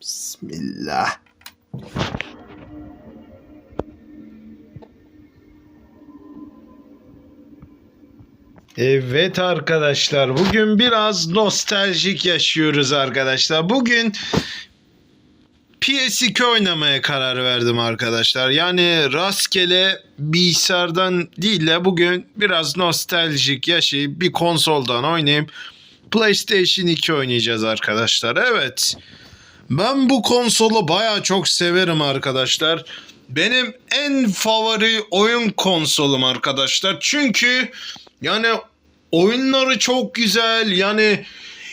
Bismillah. Evet arkadaşlar bugün biraz nostaljik yaşıyoruz arkadaşlar. Bugün PS2 oynamaya karar verdim arkadaşlar. Yani rastgele bilgisayardan değil de bugün biraz nostaljik yaşayıp bir konsoldan oynayıp PlayStation 2 oynayacağız arkadaşlar. Evet. Ben bu konsolu baya çok severim arkadaşlar. Benim en favori oyun konsolum arkadaşlar. Çünkü yani oyunları çok güzel. Yani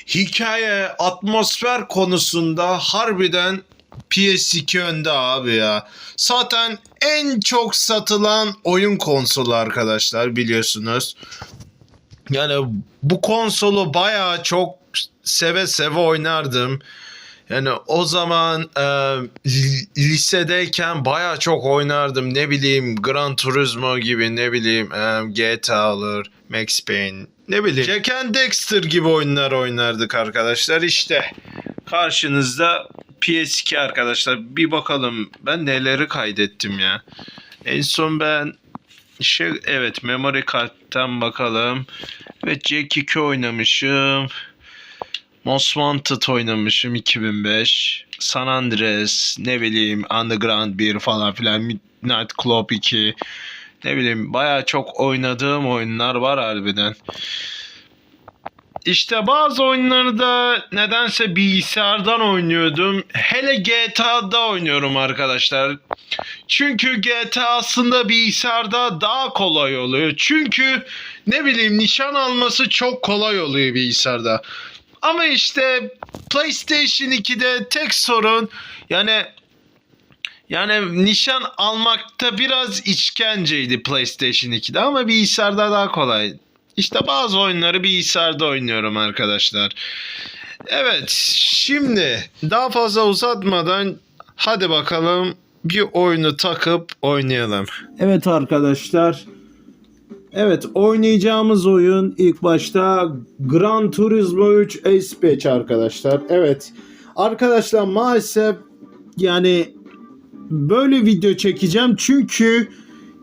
hikaye, atmosfer konusunda harbiden PS2 önde abi ya. Zaten en çok satılan oyun konsolu arkadaşlar biliyorsunuz. Yani bu konsolu bayağı çok seve seve oynardım. Yani o zaman e, li- lisedeyken baya çok oynardım. Ne bileyim Gran Turismo gibi ne bileyim e, GTA olur, Max Payne ne bileyim. Jack and Dexter gibi oyunlar oynardık arkadaşlar. İşte karşınızda PS2 arkadaşlar. Bir bakalım ben neleri kaydettim ya. En son ben şey evet memory karttan bakalım. Ve Jack 2 oynamışım. Most Wanted oynamışım 2005. San Andreas, ne bileyim Underground 1 falan filan. Midnight Club 2. Ne bileyim baya çok oynadığım oyunlar var harbiden. İşte bazı oyunları da nedense bilgisayardan oynuyordum. Hele GTA'da oynuyorum arkadaşlar. Çünkü GTA aslında bilgisayarda daha kolay oluyor. Çünkü ne bileyim nişan alması çok kolay oluyor bilgisayarda. Ama işte PlayStation 2'de tek sorun yani yani nişan almakta biraz işkenceydi PlayStation 2'de ama bilgisayarda daha kolay. İşte bazı oyunları bilgisayarda oynuyorum arkadaşlar. Evet şimdi daha fazla uzatmadan hadi bakalım bir oyunu takıp oynayalım. Evet arkadaşlar Evet oynayacağımız oyun ilk başta Gran Turismo 3 Ace arkadaşlar. Evet arkadaşlar maalesef yani böyle video çekeceğim çünkü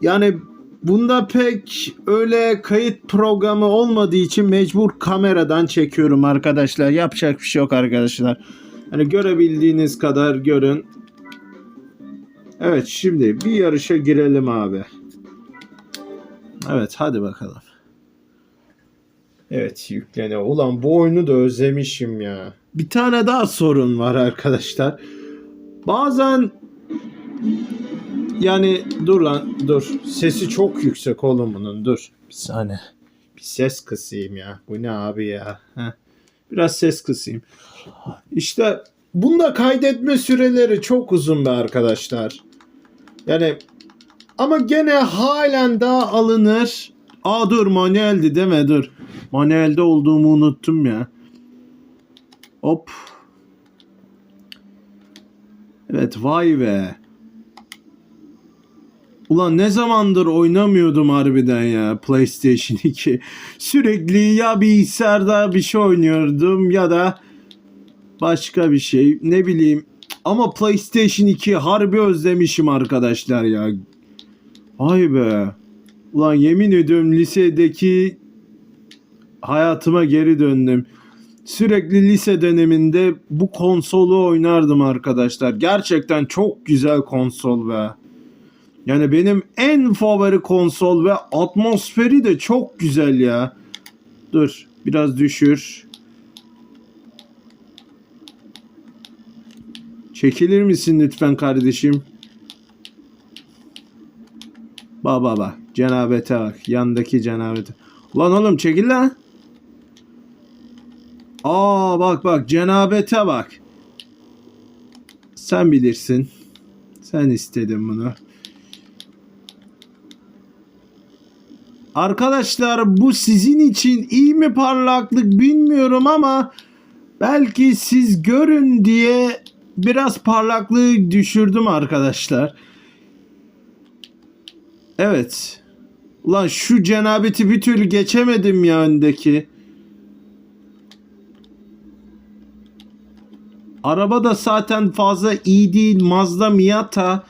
yani bunda pek öyle kayıt programı olmadığı için mecbur kameradan çekiyorum arkadaşlar. Yapacak bir şey yok arkadaşlar. Hani görebildiğiniz kadar görün. Evet şimdi bir yarışa girelim abi. Evet hadi bakalım. Evet yükleniyor. Ulan bu oyunu da özlemişim ya. Bir tane daha sorun var arkadaşlar. Bazen yani dur lan dur. Sesi çok yüksek oğlum bunun dur. Bir saniye. Bir ses kısayım ya. Bu ne abi ya. Heh. Biraz ses kısayım. İşte bunda kaydetme süreleri çok uzun be arkadaşlar. Yani ama gene halen daha alınır. Aa dur manueldi deme dur. Manuelde olduğumu unuttum ya. Hop. Evet vay be. Ulan ne zamandır oynamıyordum harbiden ya PlayStation 2. Sürekli ya bilgisayarda bir şey oynuyordum ya da başka bir şey. Ne bileyim. Ama PlayStation 2 harbi özlemişim arkadaşlar ya. Vay be. Ulan yemin ediyorum lisedeki hayatıma geri döndüm. Sürekli lise döneminde bu konsolu oynardım arkadaşlar. Gerçekten çok güzel konsol be. Yani benim en favori konsol ve atmosferi de çok güzel ya. Dur biraz düşür. Çekilir misin lütfen kardeşim? Bak bak bak. Cenabete bak. Yandaki cenabete. Lan oğlum çekil lan. Aa bak bak cenabete bak. Sen bilirsin. Sen istedin bunu. Arkadaşlar bu sizin için iyi mi parlaklık bilmiyorum ama belki siz görün diye biraz parlaklığı düşürdüm arkadaşlar. Evet. Ulan şu cenabeti bir türlü geçemedim ya öndeki. Araba da zaten fazla iyi değil. Mazda Miata.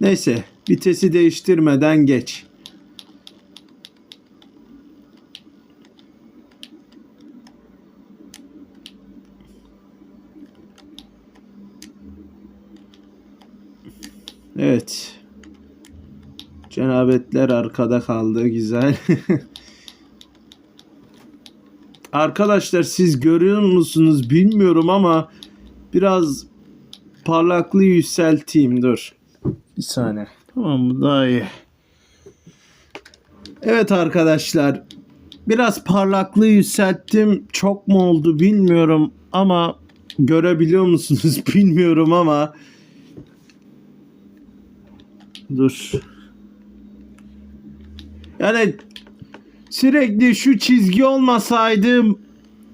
Neyse vitesi değiştirmeden geç. Evet. Cenabetler arkada kaldı. Güzel. Arkadaşlar siz görüyor musunuz bilmiyorum ama biraz parlaklığı yükselteyim dur. Bir saniye. Tamam bu daha iyi. Evet arkadaşlar biraz parlaklığı yükselttim. Çok mu oldu bilmiyorum ama görebiliyor musunuz bilmiyorum ama dur. Yani sürekli şu çizgi olmasaydı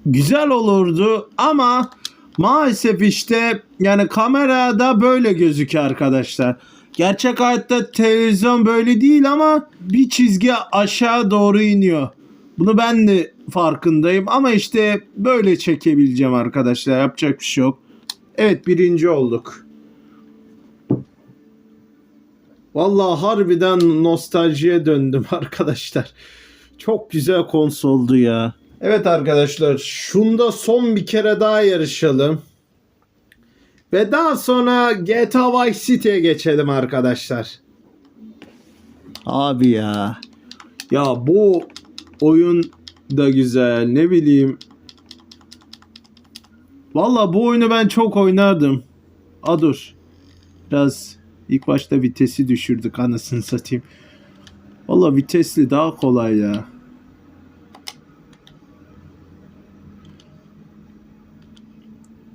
güzel olurdu ama maalesef işte yani kamerada böyle gözüküyor arkadaşlar. Gerçek hayatta televizyon böyle değil ama bir çizgi aşağı doğru iniyor. Bunu ben de farkındayım ama işte böyle çekebileceğim arkadaşlar. Yapacak bir şey yok. Evet birinci olduk. Vallahi harbiden nostaljiye döndüm arkadaşlar. Çok güzel konsoldu ya. Evet arkadaşlar şunda son bir kere daha yarışalım. Ve daha sonra GTA Vice City'ye geçelim arkadaşlar. Abi ya. Ya bu oyun da güzel ne bileyim. Valla bu oyunu ben çok oynardım. A dur. Biraz ilk başta vitesi düşürdük anasını satayım. Valla vitesli daha kolay ya.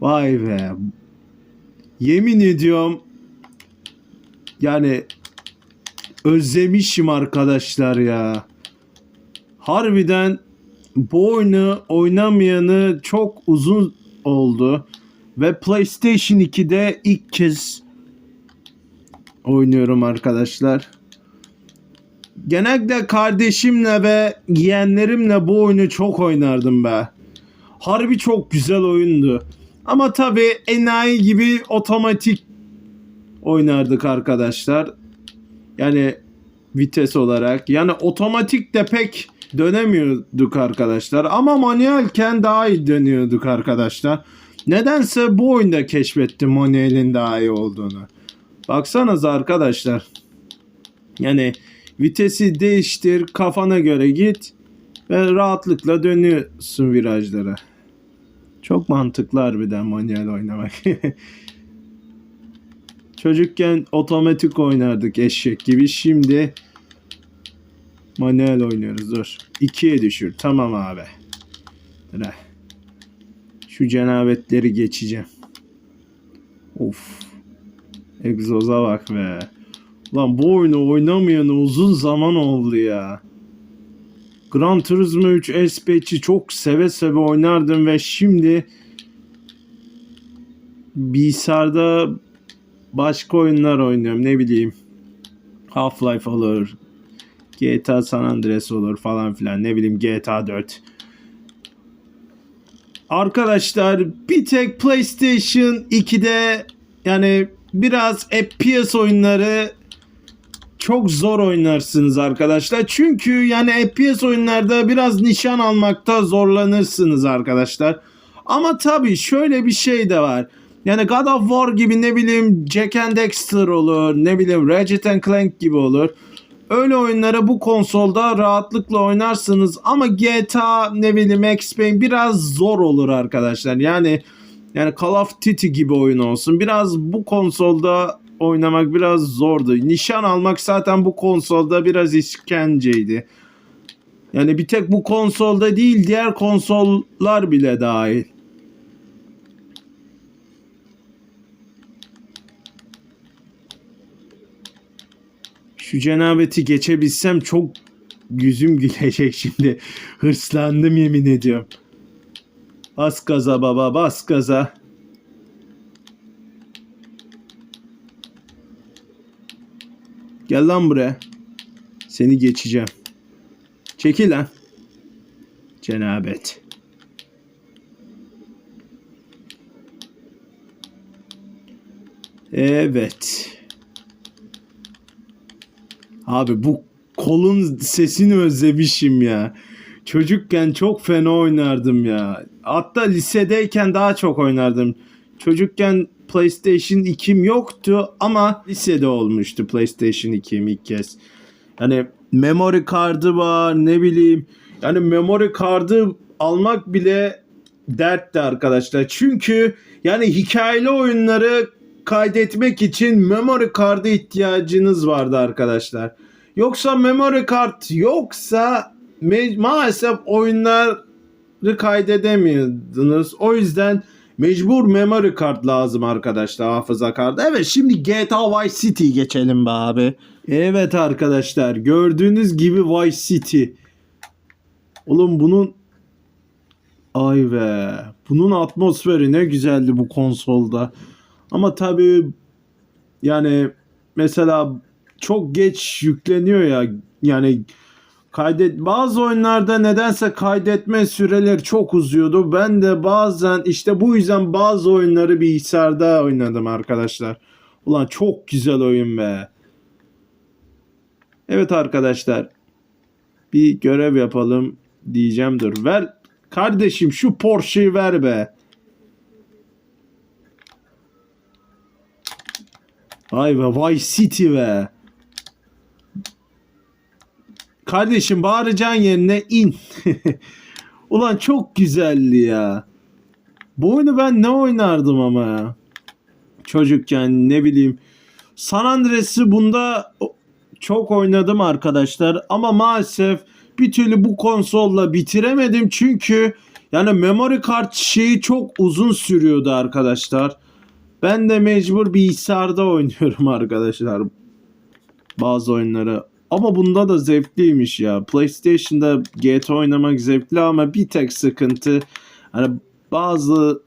Vay be. Yemin ediyorum yani özlemişim arkadaşlar ya. Harbiden bu oyunu oynamayanı çok uzun oldu. Ve PlayStation 2'de ilk kez oynuyorum arkadaşlar. Genellikle kardeşimle ve yeğenlerimle bu oyunu çok oynardım be. Harbi çok güzel oyundu. Ama tabi enayi gibi otomatik oynardık arkadaşlar. Yani vites olarak. Yani otomatik de pek dönemiyorduk arkadaşlar. Ama manuelken daha iyi dönüyorduk arkadaşlar. Nedense bu oyunda keşfettim manuelin daha iyi olduğunu. Baksanıza arkadaşlar. Yani vitesi değiştir, kafana göre git ve rahatlıkla dönüyorsun virajlara. Çok mantıklı harbiden manuel oynamak. Çocukken otomatik oynardık eşek gibi. Şimdi manuel oynuyoruz. Dur. İkiye düşür. Tamam abi. Dur. Şu cenabetleri geçeceğim. Of. Egzoza bak be. Lan bu oyunu oynamayanı uzun zaman oldu ya. Gran Turismo 3 S5'i çok seve seve oynardım ve şimdi bilgisayarda başka oyunlar oynuyorum ne bileyim. Half-Life olur. GTA San Andreas olur falan filan ne bileyim GTA 4. Arkadaşlar bir tek PlayStation 2'de yani biraz FPS oyunları çok zor oynarsınız arkadaşlar. Çünkü yani FPS oyunlarda biraz nişan almakta zorlanırsınız arkadaşlar. Ama tabii şöyle bir şey de var. Yani God of War gibi ne bileyim Jack and Dexter olur, ne bileyim Ratchet and Clank gibi olur. Öyle oyunları bu konsolda rahatlıkla oynarsınız ama GTA ne bileyim Max Payne biraz zor olur arkadaşlar. Yani yani Call of Duty gibi oyun olsun. Biraz bu konsolda oynamak biraz zordu. Nişan almak zaten bu konsolda biraz işkenceydi. Yani bir tek bu konsolda değil diğer konsollar bile dahil. Şu cenabeti geçebilsem çok yüzüm gülecek şimdi. Hırslandım yemin ediyorum. Bas gaza baba bas gaza. Gel lan buraya. Seni geçeceğim. Çekil lan. Cenabet. Evet. Abi bu kolun sesini özlemişim ya. Çocukken çok fena oynardım ya. Hatta lisedeyken daha çok oynardım. Çocukken PlayStation 2'm yoktu ama lisede olmuştu PlayStation 2'm ilk kez. Yani memory kartı var ne bileyim. Yani memory kartı almak bile dertti arkadaşlar. Çünkü yani hikayeli oyunları kaydetmek için memory kartı ihtiyacınız vardı arkadaşlar. Yoksa memory kart yoksa me- maalesef oyunları kaydedemiyordunuz. O yüzden mecbur memory kart lazım arkadaşlar hafıza kartı. Evet şimdi GTA Vice City geçelim be abi. Evet arkadaşlar gördüğünüz gibi Vice City. Oğlum bunun Ay be. Bunun atmosferi ne güzeldi bu konsolda. Ama tabii yani mesela çok geç yükleniyor ya. Yani kaydet bazı oyunlarda nedense kaydetme süreleri çok uzuyordu. Ben de bazen işte bu yüzden bazı oyunları bilgisayarda oynadım arkadaşlar. Ulan çok güzel oyun be. Evet arkadaşlar. Bir görev yapalım diyeceğim dur. Ver kardeşim şu Porsche'yi ver be. Ay be Vice City be. Kardeşim bağıracağın yerine in. Ulan çok güzeldi ya. Bu oyunu ben ne oynardım ama ya. Çocukken ne bileyim. San Andreas'ı bunda çok oynadım arkadaşlar ama maalesef bir türlü bu konsolla bitiremedim çünkü yani memory kart şeyi çok uzun sürüyordu arkadaşlar. Ben de mecbur bilgisayarda oynuyorum arkadaşlar bazı oyunları. Ama bunda da zevkliymiş ya. PlayStation'da GTA oynamak zevkli ama bir tek sıkıntı hani bazı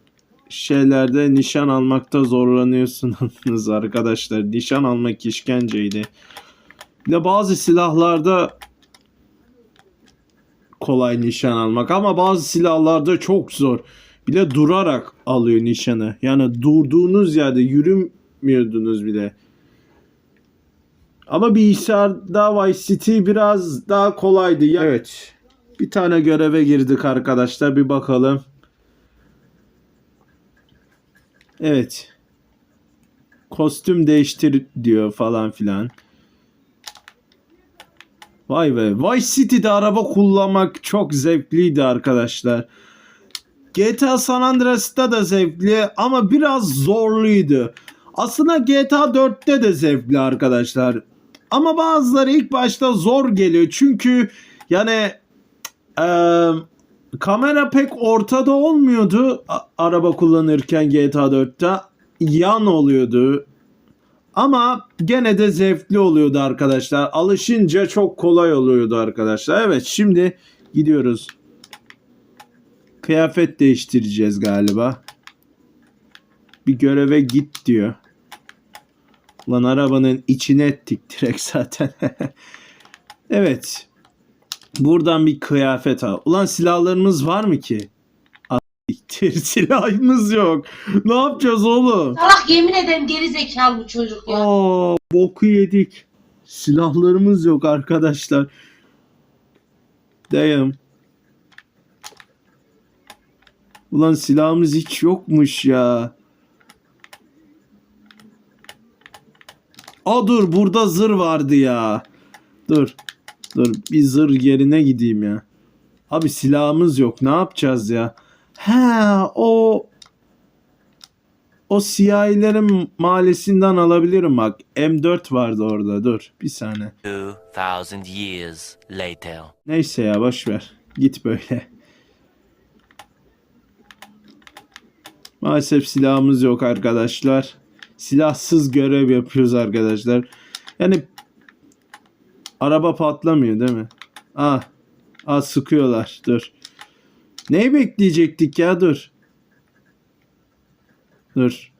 şeylerde nişan almakta zorlanıyorsunuz arkadaşlar. Nişan almak işkenceydi. Bir de bazı silahlarda kolay nişan almak ama bazı silahlarda çok zor. Bile durarak alıyor nişanı. Yani durduğunuz yerde yürümüyordunuz bile. Ama bilgisayarda Vice City biraz daha kolaydı. Ya- Evet. Bir tane göreve girdik arkadaşlar. Bir bakalım. Evet. Kostüm değiştir diyor falan filan. Vay be. Vice City'de araba kullanmak çok zevkliydi arkadaşlar. GTA San Andreas'ta da zevkli ama biraz zorluydu. Aslında GTA 4'te de zevkli arkadaşlar. Ama bazıları ilk başta zor geliyor. Çünkü yani eee, kamera pek ortada olmuyordu a- araba kullanırken GTA 4'te. Yan oluyordu. Ama gene de zevkli oluyordu arkadaşlar. Alışınca çok kolay oluyordu arkadaşlar. Evet şimdi gidiyoruz. Kıyafet değiştireceğiz galiba. Bir göreve git diyor. Lan arabanın içine ettik direkt zaten. evet. Buradan bir kıyafet al. Ulan silahlarımız var mı ki? Siktir silahımız yok. Ne yapacağız oğlum? Salak yemin ederim geri zekalı bu çocuk ya. Aa, boku yedik. Silahlarımız yok arkadaşlar. Damn. Ulan silahımız hiç yokmuş ya. Aa dur burada zır vardı ya. Dur. Dur bir zır yerine gideyim ya. Abi silahımız yok. Ne yapacağız ya? Ha o o siyahilerin mahallesinden alabilirim bak. M4 vardı orada. Dur bir saniye. 2,000 years later. Neyse ya boş ver. Git böyle. Maalesef silahımız yok arkadaşlar. Silahsız görev yapıyoruz arkadaşlar. Yani araba patlamıyor değil mi? Ah. Ah sıkıyorlar. Dur. Neyi bekleyecektik ya? Dur. Dur.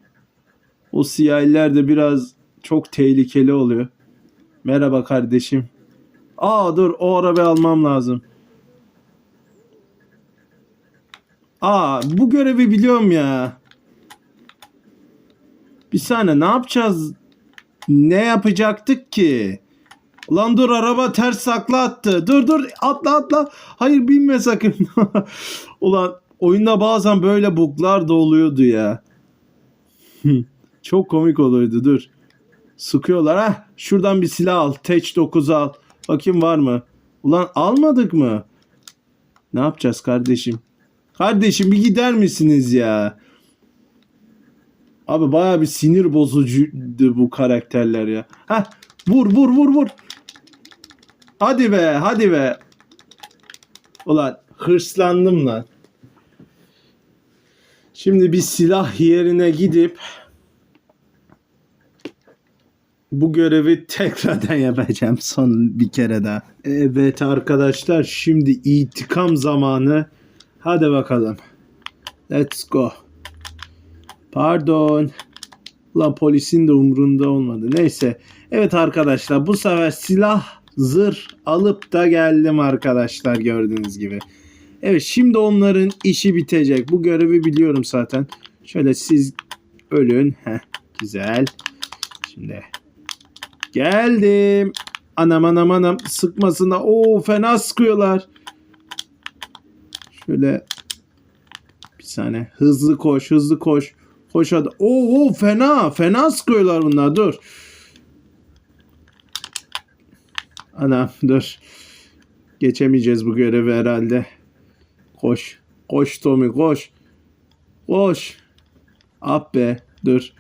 O siyahiler de biraz çok tehlikeli oluyor. Merhaba kardeşim. Aa dur o arabayı almam lazım. Aa bu görevi biliyorum ya. Bir saniye ne yapacağız? Ne yapacaktık ki? Ulan dur araba ters takla attı. Dur dur atla atla. Hayır binme sakın. Ulan oyunda bazen böyle buglar da oluyordu ya. Çok komik oluyordu dur. Sıkıyorlar ha. Şuradan bir silah al. Teç 9 al. Bakayım var mı? Ulan almadık mı? Ne yapacağız kardeşim? Kardeşim bir gider misiniz ya? Abi baya bir sinir bozucuydu bu karakterler ya. Heh vur vur vur vur. Hadi be hadi be. Ulan hırslandım lan. Şimdi bir silah yerine gidip bu görevi tekrardan yapacağım son bir kere daha. Evet arkadaşlar şimdi intikam zamanı. Hadi bakalım. Let's go. Pardon. Ulan polisin de umrunda olmadı. Neyse. Evet arkadaşlar bu sefer silah zırh alıp da geldim arkadaşlar gördüğünüz gibi. Evet şimdi onların işi bitecek. Bu görevi biliyorum zaten. Şöyle siz ölün. Heh, güzel. Şimdi geldim. Anam anam anam sıkmasına. Oo fena sıkıyorlar. Şöyle bir saniye. Hızlı koş hızlı koş. Koş hadi. Oo, fena fena sıkıyorlar bunlar dur. Anam dur. Geçemeyeceğiz bu görevi herhalde. Koş. Koş Tommy koş. Koş. Ah be. Dur.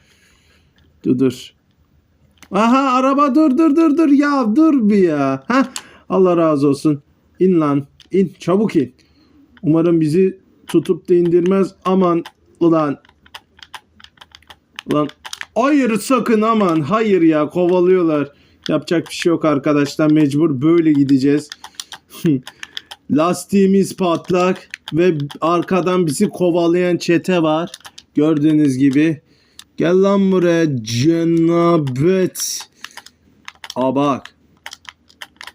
Dur dur. Aha araba dur dur dur dur ya dur bir ya. Ha Allah razı olsun. İn lan. İn çabuk in. Umarım bizi tutup da indirmez. Aman ulan. Ulan hayır sakın aman. Hayır ya kovalıyorlar. Yapacak bir şey yok arkadaşlar. Mecbur böyle gideceğiz. Lastiğimiz patlak ve arkadan bizi kovalayan çete var. Gördüğünüz gibi. Gel lan buraya cenabet. Aa bak.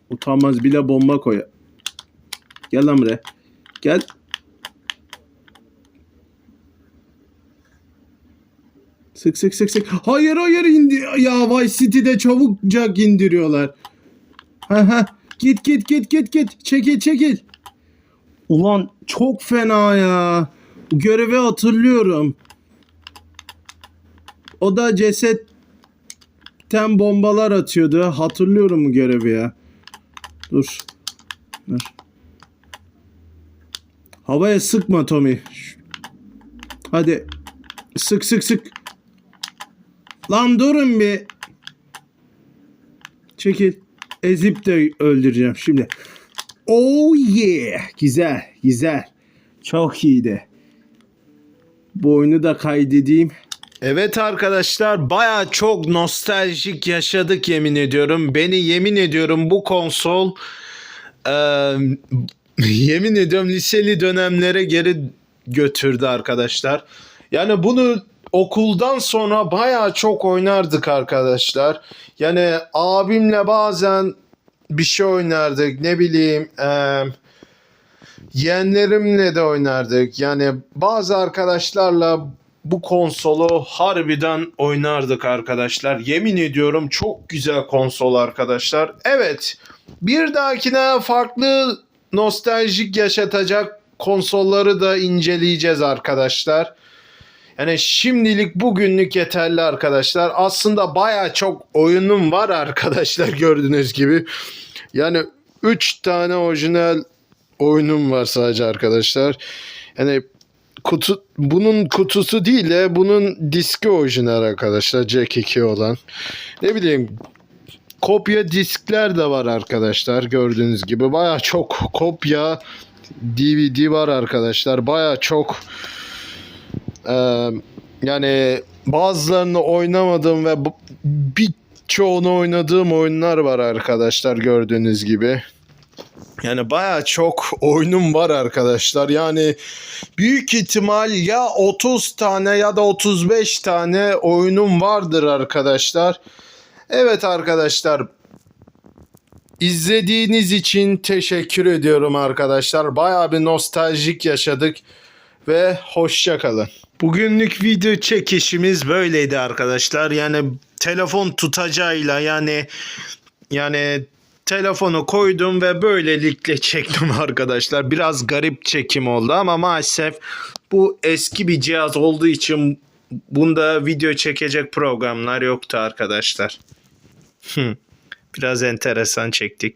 Utanmaz bile bomba koy. Gel lan buraya. Gel. Sık sık sık sık. Hayır hayır indi. Ya Vice City'de çabukcak indiriyorlar. Ha ha. Git git git git git. Çekil çekil. Ulan çok fena ya. Bu görevi hatırlıyorum. O da cesetten bombalar atıyordu. Hatırlıyorum bu görevi ya. Dur. Dur. Havaya sıkma Tommy. Hadi. Sık sık sık. Lan durun bir. Çekil. Ezip de öldüreceğim şimdi. Oh yeah. Güzel. Güzel. Çok iyiydi. Bu oyunu da kaydedeyim. Evet arkadaşlar baya çok nostaljik yaşadık yemin ediyorum. Beni yemin ediyorum bu konsol eee, yemin ediyorum liseli dönemlere geri götürdü arkadaşlar. Yani bunu okuldan sonra baya çok oynardık arkadaşlar. Yani abimle bazen bir şey oynardık ne bileyim eee yeğenlerimle de oynardık. Yani bazı arkadaşlarla bu konsolu harbiden oynardık arkadaşlar. Yemin ediyorum çok güzel konsol arkadaşlar. Evet bir dahakine farklı nostaljik yaşatacak konsolları da inceleyeceğiz arkadaşlar. Yani şimdilik bugünlük yeterli arkadaşlar. Aslında baya çok oyunum var arkadaşlar gördüğünüz gibi. Yani 3 tane orijinal oyunum var sadece arkadaşlar. Yani kutu bunun kutusu değil de bunun diski orijinal arkadaşlar Jack 2 olan. Ne bileyim kopya diskler de var arkadaşlar gördüğünüz gibi. Baya çok kopya DVD var arkadaşlar. Baya çok eee, yani bazılarını oynamadım ve birçoğunu oynadığım oyunlar var arkadaşlar gördüğünüz gibi. Yani baya çok oyunum var arkadaşlar. Yani büyük ihtimal ya 30 tane ya da 35 tane oyunum vardır arkadaşlar. Evet arkadaşlar. İzlediğiniz için teşekkür ediyorum arkadaşlar. Baya bir nostaljik yaşadık ve hoşça kalın. Bugünlük video çekişimiz böyleydi arkadaşlar. Yani telefon tutacağıyla yani yani telefonu koydum ve böylelikle çektim arkadaşlar. Biraz garip çekim oldu ama maalesef bu eski bir cihaz olduğu için bunda video çekecek programlar yoktu arkadaşlar. Biraz enteresan çektik.